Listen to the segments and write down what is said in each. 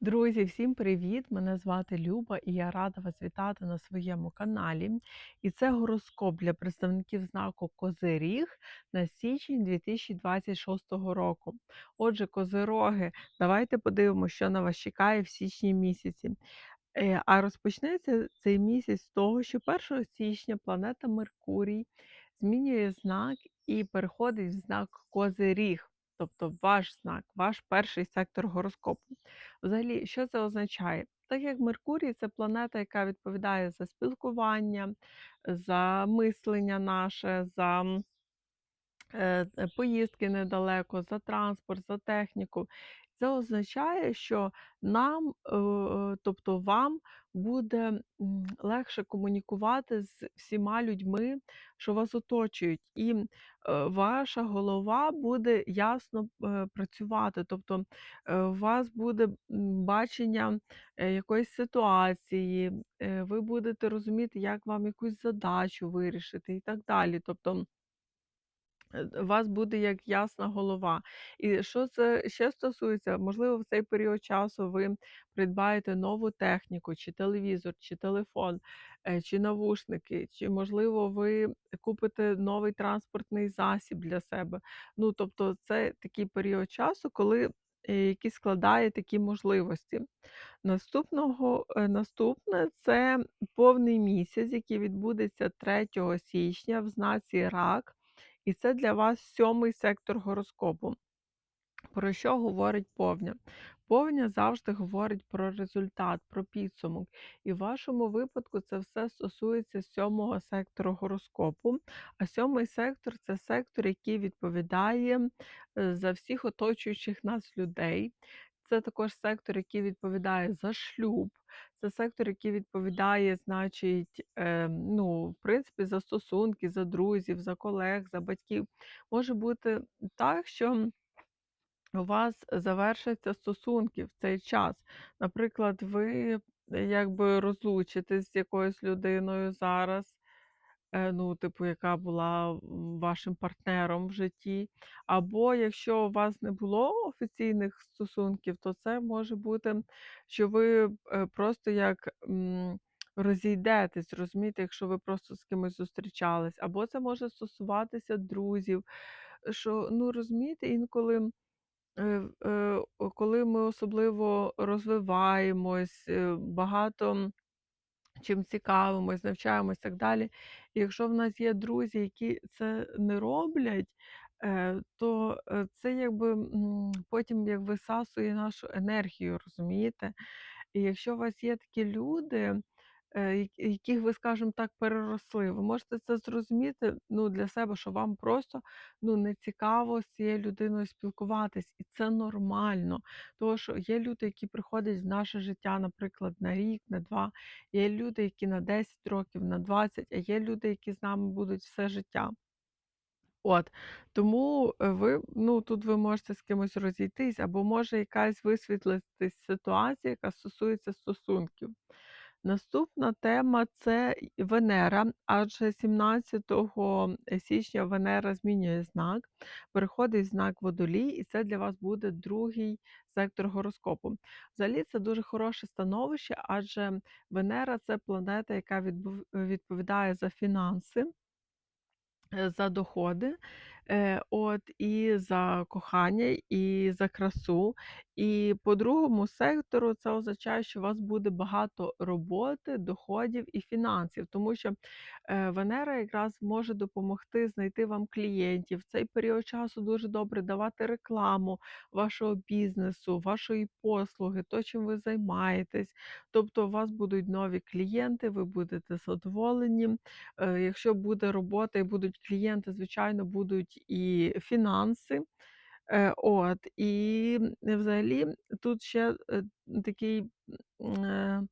Друзі, всім привіт! Мене звати Люба і я рада вас вітати на своєму каналі. І це гороскоп для представників знаку Козиріг на січень 2026 року. Отже, козироги, давайте подивимося, що на вас чекає в січні місяці. Е, А розпочнеться цей місяць з того, що 1 січня планета Меркурій змінює знак і переходить в знак Козиріг, тобто ваш знак, ваш перший сектор гороскопу. Взагалі, що це означає? Так як Меркурій це планета, яка відповідає за спілкування, за мислення наше, за поїздки недалеко, за транспорт, за техніку. Це означає, що нам, е, е, тобто вам, буде легше комунікувати з всіма людьми, що вас оточують, і е, ваша голова буде ясно е, працювати. Тобто е, у вас буде бачення е, якоїсь ситуації, е, ви будете розуміти, як вам якусь задачу вирішити і так далі. Тобто Е, у вас буде як ясна голова. І що це ще стосується, можливо, в цей період часу ви придбаєте нову техніку, чи телевізор, чи телефон, е, чи навушники, чи, можливо, ви купите новий транспортний засіб для себе. Ну, тобто, це такий період часу, коли е, який складає такі можливості. Наступного, е, наступне це повний місяць, який відбудеться 3 січня в знаці Рак. І це для вас сьомий сектор гороскопу. Про що говорить повня? Повня завжди говорить про результат, про підсумок. І в вашому випадку це все стосується сьомого сектору гороскопу. А сьомий сектор це сектор, який відповідає е, за всіх оточуючих нас людей. Це також сектор, який відповідає за шлюб, це сектор, який відповідає, значить, е, ну, в принципі, за стосунки, за друзів, за колег, за батьків. Може бути так, що у вас завершаться стосунки в цей час. Наприклад, ви е, якби розлучитесь з якоюсь людиною зараз, е, ну, типу, яка була вашим партнером в житті. Або якщо у вас не було офіційних стосунків, то це може бути, що ви е, просто як розійдетесь, розумієте, якщо ви просто з кимось зустрічались. Або це може стосуватися друзів. Що, ну розумієте, інколи Е, коли ми особливо розвиваємось, багато чим цікавимось, навчаємось і так далі. І якщо в нас є друзі, які це не роблять, е, то е, це якби потім як висасує нашу енергію, розумієте? І якщо у вас є такі люди, яких ви, скажімо так, переросли, ви можете це зрозуміти ну, для себе, що вам просто ну, не цікаво з цією людиною спілкуватись, і це нормально. Тому що є люди, які приходять в наше життя, наприклад, на рік, на два. Є люди, які на 10 років, на 20, а є люди, які з нами будуть все життя. От, тому е, ви, ну, тут ви можете з кимось розійтись, або може якась висвітлитись ситуація, яка стосується стосунків. Наступна тема це Венера, адже 17 січня Венера змінює знак, переходить знак Водолій, і це для вас буде другий сектор гороскопу. Взагалі це дуже хороше становище, адже Венера це планета, яка відповідає за фінанси е, за доходи, е, от, і за кохання, і за красу. І по другому сектору це означає, що у вас буде багато роботи, доходів і фінансів, тому що е, Венера якраз може допомогти знайти вам клієнтів. В цей період часу дуже добре давати рекламу вашого бізнесу, вашої послуги, то, чим ви займаєтесь. Тобто у вас будуть нові клієнти, ви будете задоволені. Е, якщо буде робота і будуть клієнти, звичайно, будуть і фінанси. Е, от, і взагалі тут ще е, такий е,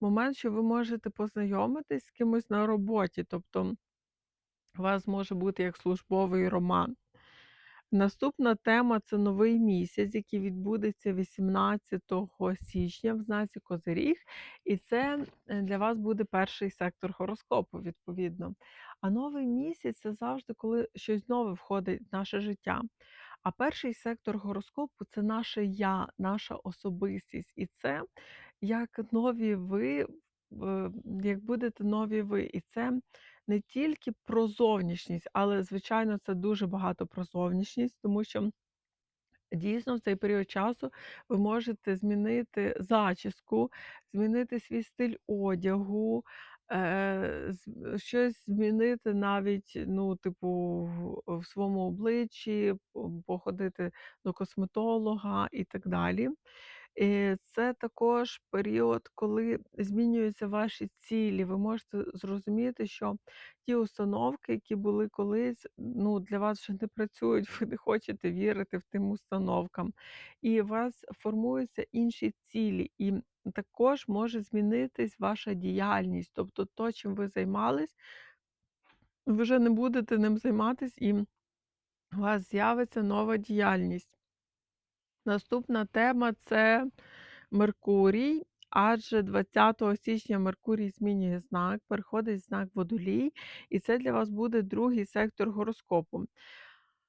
момент, що ви можете познайомитись з кимось на роботі, тобто у вас може бути як службовий роман. Наступна тема це новий місяць, який відбудеться 18 січня в знаці Козиріг, і це для вас буде перший сектор гороскопу, відповідно. А новий місяць це завжди, коли щось нове входить в наше життя. А перший сектор гороскопу це наше я, наша особистість. І це як нові ви, як будете нові ви. І це не тільки про зовнішність, але, звичайно, це дуже багато про зовнішність, тому що дійсно в цей період часу ви можете змінити зачіску, змінити свій стиль одягу, е, щось змінити навіть, ну, типу, в в своєму обличчі, походити до косметолога і так далі. І це також період, коли змінюються ваші цілі. Ви можете зрозуміти, що ті установки, які були колись, ну, для вас вже не працюють, ви не хочете вірити в тим установкам. І у вас формуються інші цілі, і також може змінитись ваша діяльність. Тобто то, чим ви займались, ви вже не будете ним займатись, і у вас з'явиться нова діяльність. Наступна тема це Меркурій, адже 20 січня Меркурій змінює знак, переходить знак Водолій, і це для вас буде другий сектор гороскопу.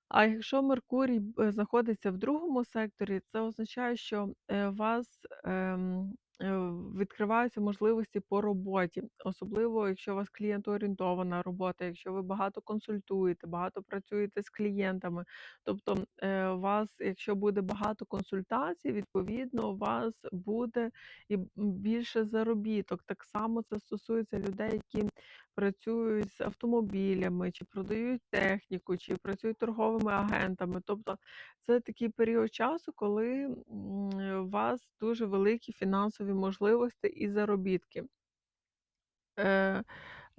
А якщо Меркурій знаходиться в другому секторі, це означає, що, е, вас, ем, е, відкриваються можливості по роботі, особливо якщо у вас клієнтоорієнтована робота, якщо ви багато консультуєте, багато працюєте з клієнтами. Тобто, е, у вас, якщо буде багато консультацій, відповідно, у вас буде і більше заробіток. Так само це стосується людей, які працюють з автомобілями, чи продають техніку, чи працюють торговими агентами. Тобто це такий період часу, коли, у вас дуже великі фінансові можливості і заробітки. Е,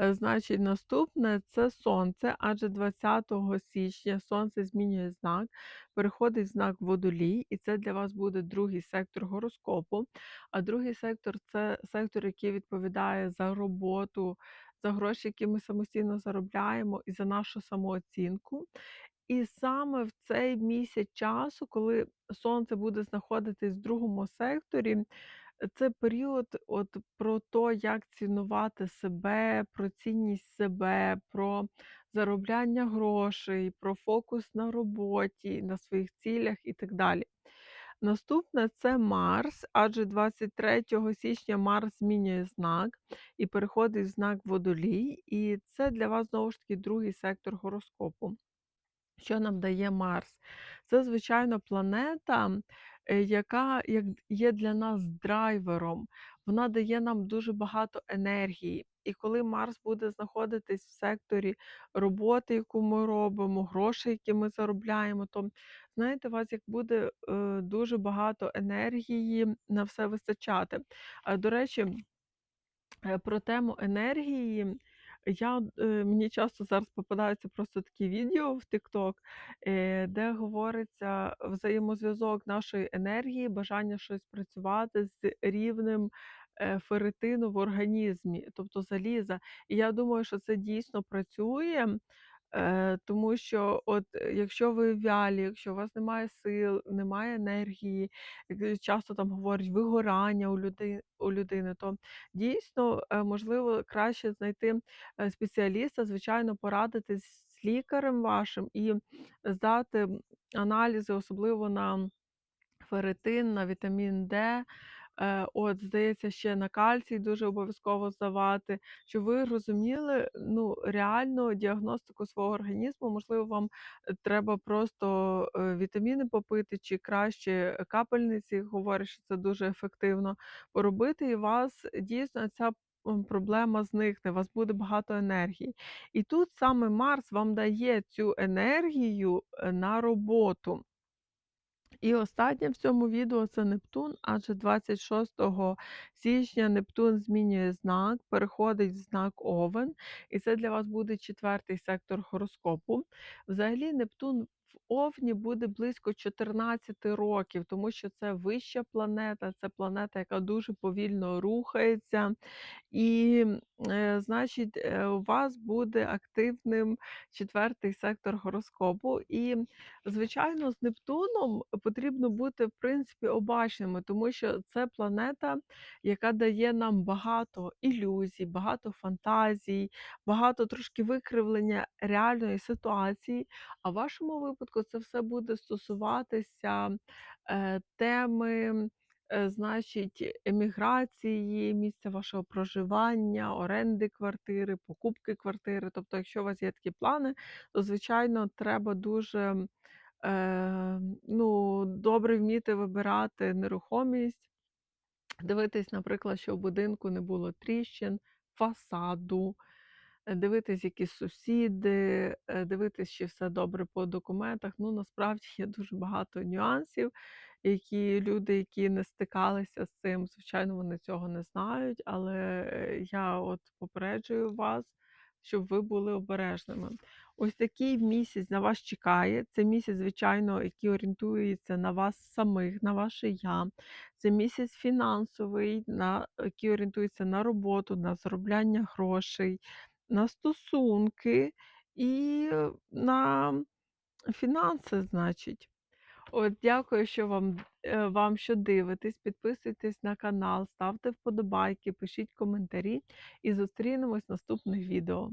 е, значить, наступне це Сонце, адже 20 січня Сонце змінює знак, переходить в знак Водолій, і це для вас буде другий сектор гороскопу. А другий сектор це сектор, який відповідає за роботу, за гроші, які ми самостійно заробляємо, і за нашу самооцінку. І саме в цей місяць часу, коли Сонце буде знаходитись в другому секторі, це період от про то, як цінувати себе, про цінність себе, про заробляння грошей, про фокус на роботі, на своїх цілях і так далі. Наступне це Марс, адже 23 січня Марс змінює знак і переходить в знак Водолій, і це для вас знову ж таки другий сектор гороскопу. Що нам дає Марс? Це, звичайно, планета, е, яка є для нас драйвером. Вона дає нам дуже багато енергії. І коли Марс буде знаходитись в секторі роботи, яку ми робимо, грошей, які ми заробляємо, то знаєте, у вас як буде е, дуже багато енергії на все вистачати. Е, До речі, Е, про тему енергії я, мені часто зараз попадаються просто такі відео в TikTok, де говориться взаємозв'язок нашої енергії, бажання щось працювати з рівнем ферритину в організмі, тобто заліза. І я думаю, що це дійсно працює. Е, тому що от, е, якщо ви вялі, якщо у вас немає сил, немає енергії, е, часто там говорять вигорання у люди у людини, то дійсно, можливо, краще знайти, спеціаліста, звичайно, порадитись з лікарем вашим і здати, аналізи, особливо на ферритин, на вітамін Д. Е, от, здається, ще на кальцій дуже обов'язково здавати, щоб ви розуміли, ну, реальну діагностику свого організму. Можливо, вам, е, треба просто, е, вітаміни попити чи краще капельниці, говорять, що це дуже ефективно поробити, і вас дійсно ця, проблема зникне, у вас буде багато енергії. І тут саме Марс вам дає цю енергію, на роботу. І останнє в цьому відео це Нептун, адже 26 січня Нептун змінює знак, переходить в знак Овен, і це для вас буде четвертий сектор гороскопу. Взагалі, Нептун в Овні буде близько 14 років, тому що це вища планета, це планета, яка дуже повільно рухається. І, е, значить, е, у вас буде активним четвертий сектор гороскопу. І, звичайно, з Нептуном потрібно бути, в принципі, обачними, тому що це планета, яка дає нам багато ілюзій, багато фантазій, багато трошки викривлення реальної ситуації. А в вашому випадку це все буде стосуватися, е, теми, е, значить, еміграції, місця вашого проживання, оренди квартири, покупки квартири. Тобто, якщо у вас є такі плани, то, звичайно, треба дуже, е, ну, добре вміти вибирати нерухомість. Дивитись, наприклад, щоб в будинку не було тріщин, фасаду, дивитись, які сусіди, е, дивитись, чи все добре по документах. Ну, насправді є дуже багато нюансів, які люди, які не стикалися з цим, звичайно, вони цього не знають. Але, е, я от попереджую вас, щоб ви були обережними. Ось такий місяць на вас чекає. Це місяць, звичайно, який орієнтується на вас самих, на ваше я. Це місяць фінансовий, на який орієнтується на роботу, на заробляння грошей, на стосунки і е, на фінанси, значить. От, дякую, що вам е, вам, що дивитесь. Підписуйтесь на канал, ставте вподобайки, пишіть коментарі і зустрінемось в наступних відео.